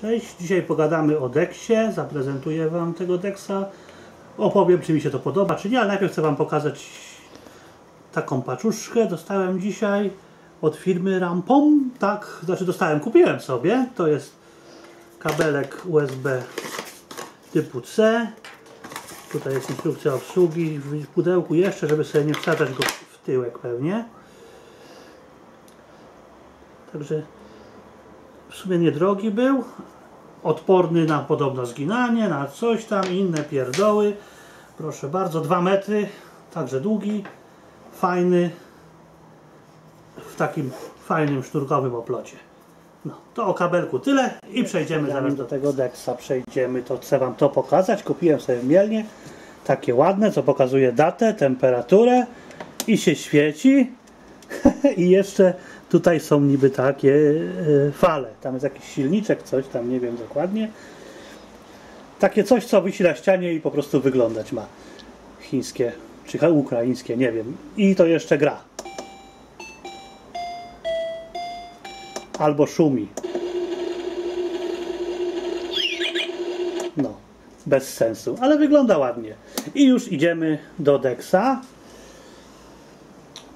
Cześć, dzisiaj pogadamy o Dexie, zaprezentuję Wam tego Dexa, opowiem czy mi się to podoba, czy nie, ale najpierw chcę Wam pokazać taką paczuszkę, dostałem dzisiaj od firmy Rampom, tak, znaczy dostałem, kupiłem sobie, to jest kabelek USB typu C, tutaj jest instrukcja obsługi w pudełku jeszcze, żeby sobie nie wsadzać go w tyłek pewnie, także w sumie niedrogi był, odporny na podobno zginanie, na coś tam, inne pierdoły. Proszę bardzo, 2 metry, także długi, fajny, w takim fajnym sznurkowym oplocie. No, to o kabelku tyle i przejdziemy zaraz do tego Dexa. Przejdziemy, to chcę Wam to pokazać. Kupiłem sobie mielnie, takie ładne, co pokazuje datę, temperaturę i się świeci. I jeszcze tutaj są niby takie e, fale. Tam jest jakiś silniczek, coś tam, nie wiem dokładnie. Takie coś, co wisi na ścianie i po prostu wyglądać ma. Chińskie, czy ukraińskie, nie wiem. I to jeszcze gra. Albo szumi. No, bez sensu, ale wygląda ładnie. I już idziemy do Dexa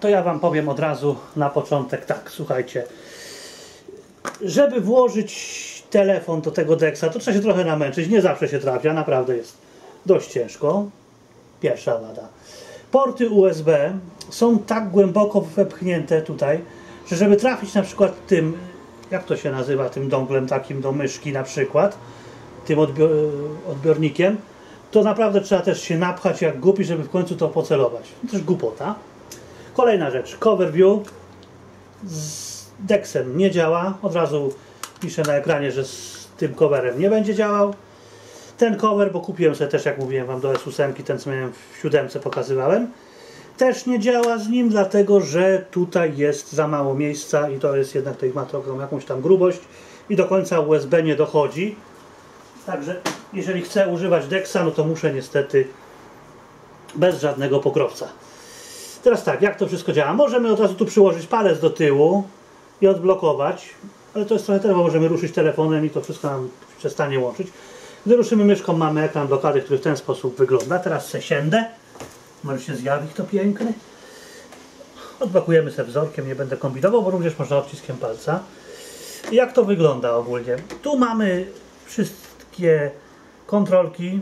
to ja Wam powiem od razu na początek tak, słuchajcie. Żeby włożyć telefon do tego Dexa, to trzeba się trochę namęczyć. Nie zawsze się trafia, naprawdę jest dość ciężko. Pierwsza wada. Porty USB są tak głęboko wepchnięte tutaj, że żeby trafić na przykład tym, jak to się nazywa, tym donglem takim do myszki na przykład, tym odbior odbiornikiem, to naprawdę trzeba też się napchać jak głupi, żeby w końcu to pocelować. To też głupota. Kolejna rzecz, cover view z Dexem nie działa. Od razu piszę na ekranie, że z tym coverem nie będzie działał. Ten cover, bo kupiłem sobie też, jak mówiłem Wam, do S8, ten co miałem w siódemce pokazywałem, też nie działa z nim, dlatego że tutaj jest za mało miejsca i to jest jednak, to ma trochę jakąś tam grubość i do końca USB nie dochodzi. Także jeżeli chcę używać Dexa, no to muszę niestety bez żadnego pokrowca. Teraz tak, jak to wszystko działa? Możemy od razu tu przyłożyć palec do tyłu i odblokować, ale to jest trochę trudno, możemy ruszyć telefonem i to wszystko nam przestanie łączyć. Gdy ruszymy myszką, mamy ekran blokady, który w ten sposób wygląda. Teraz se siędę. Może się zjawi to piękny. Odblokujemy sobie wzorkiem, nie będę kombinował, bo również można odciskiem palca. Jak to wygląda ogólnie? Tu mamy wszystkie kontrolki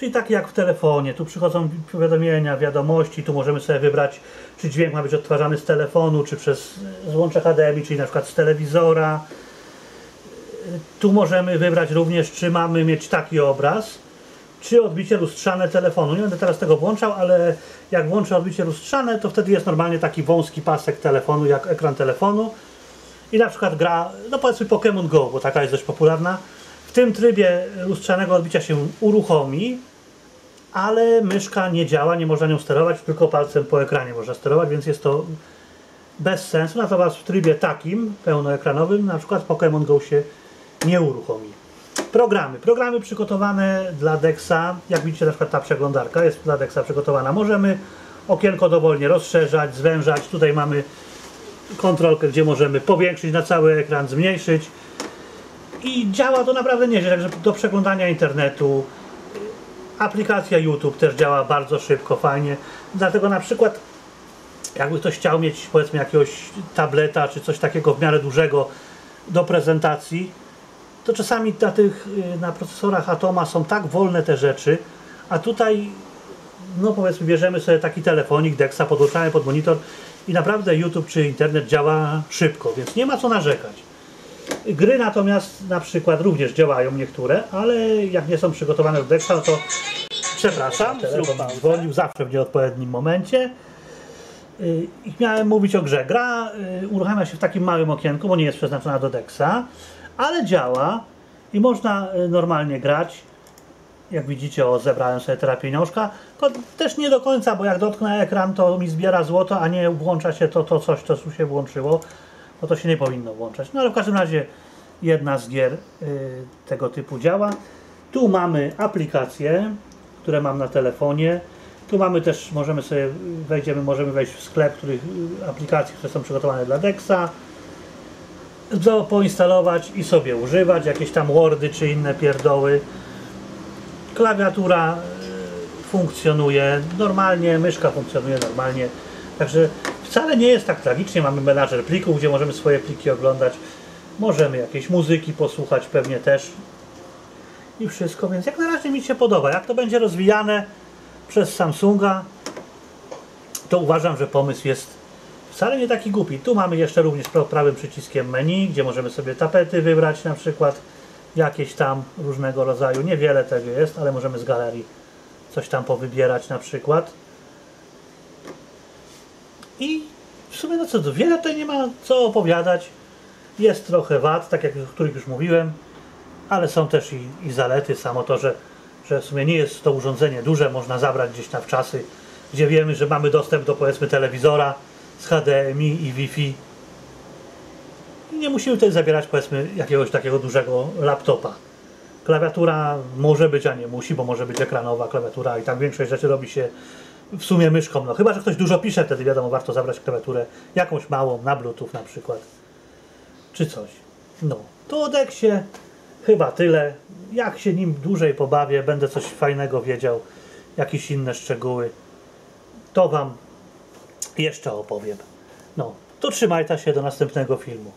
Czyli tak jak w telefonie, tu przychodzą powiadomienia, wiadomości, tu możemy sobie wybrać, czy dźwięk ma być odtwarzany z telefonu, czy przez złącze HDMI, czyli na przykład z telewizora. Tu możemy wybrać również, czy mamy mieć taki obraz, czy odbicie lustrzane telefonu. Nie będę teraz tego włączał, ale jak włączę odbicie lustrzane, to wtedy jest normalnie taki wąski pasek telefonu, jak ekran telefonu. I na przykład gra, no powiedzmy Pokémon Go, bo taka jest dość popularna. W tym trybie lustrzanego odbicia się uruchomi, ale myszka nie działa, nie można nią sterować, tylko palcem po ekranie można sterować, więc jest to bez sensu. Natomiast w trybie takim, pełnoekranowym, na przykład Pokémon Go się nie uruchomi. Programy. Programy przygotowane dla Dexa, jak widzicie na przykład ta przeglądarka jest dla Dexa przygotowana. Możemy okienko dowolnie rozszerzać, zwężać. Tutaj mamy kontrolkę, gdzie możemy powiększyć na cały ekran, zmniejszyć. I działa to naprawdę nieźle, także do przeglądania internetu, Aplikacja YouTube też działa bardzo szybko, fajnie. Dlatego na przykład jakby ktoś chciał mieć powiedzmy jakiegoś tableta czy coś takiego w miarę dużego do prezentacji, to czasami na tych y, na procesorach Atoma są tak wolne te rzeczy, a tutaj no powiedzmy bierzemy sobie taki telefonik Dexa, podłączamy pod monitor i naprawdę YouTube czy internet działa szybko, więc nie ma co narzekać. Gry natomiast na przykład również działają niektóre, ale jak nie są przygotowane do Dexa, no to przepraszam, telefon dzwonił zawsze w nieodpowiednim momencie. Y, I miałem mówić o grze. Gra y, uruchamia się w takim małym okienku, bo nie jest przeznaczona do Dexa, ale działa i można y, normalnie grać. Jak widzicie, o, zebrałem sobie teraz pieniążka. To też nie do końca, bo jak dotknę ekran, to mi zbiera złoto, a nie włącza się to, to coś, co tu się włączyło bo to się nie powinno włączać. No ale w każdym razie jedna z gier y, tego typu działa. Tu mamy aplikacje, które mam na telefonie. Tu mamy też, możemy sobie, wejdziemy, możemy wejść w sklep których, aplikacji, które są przygotowane dla Dexa. do, poinstalować i sobie używać, jakieś tam Wordy czy inne pierdoły. Klawiatura y, funkcjonuje normalnie, myszka funkcjonuje normalnie, także wcale nie jest tak tragicznie. Mamy menadżer plików, gdzie możemy swoje pliki oglądać, możemy jakieś muzyki posłuchać pewnie też i wszystko, więc jak na razie mi się podoba. Jak to będzie rozwijane przez Samsunga, to uważam, że pomysł jest wcale nie taki głupi. Tu mamy jeszcze również pra- prawym przyciskiem menu, gdzie możemy sobie tapety wybrać na przykład jakieś tam różnego rodzaju. Niewiele tego jest, ale możemy z galerii coś tam powybierać na przykład. I w sumie no co, wiele tutaj nie ma co opowiadać. Jest trochę wad, tak jak o których już mówiłem, ale są też i, i zalety. Samo to, że, że w sumie nie jest to urządzenie duże, można zabrać gdzieś na wczasy, gdzie wiemy, że mamy dostęp do powiedzmy telewizora z HDMI i Wi-Fi. I nie musimy tutaj zabierać powiedzmy jakiegoś takiego dużego laptopa. Klawiatura może być, a nie musi, bo może być ekranowa klawiatura i tam większość rzeczy robi się w sumie myszką. No chyba, że ktoś dużo pisze, wtedy wiadomo, warto zabrać klawiaturę jakąś małą, na bluetooth na przykład. Czy coś. No, to o Dexie chyba tyle. Jak się nim dłużej pobawię, będę coś fajnego wiedział, jakieś inne szczegóły, to Wam jeszcze opowiem. No, to trzymajcie się do następnego filmu.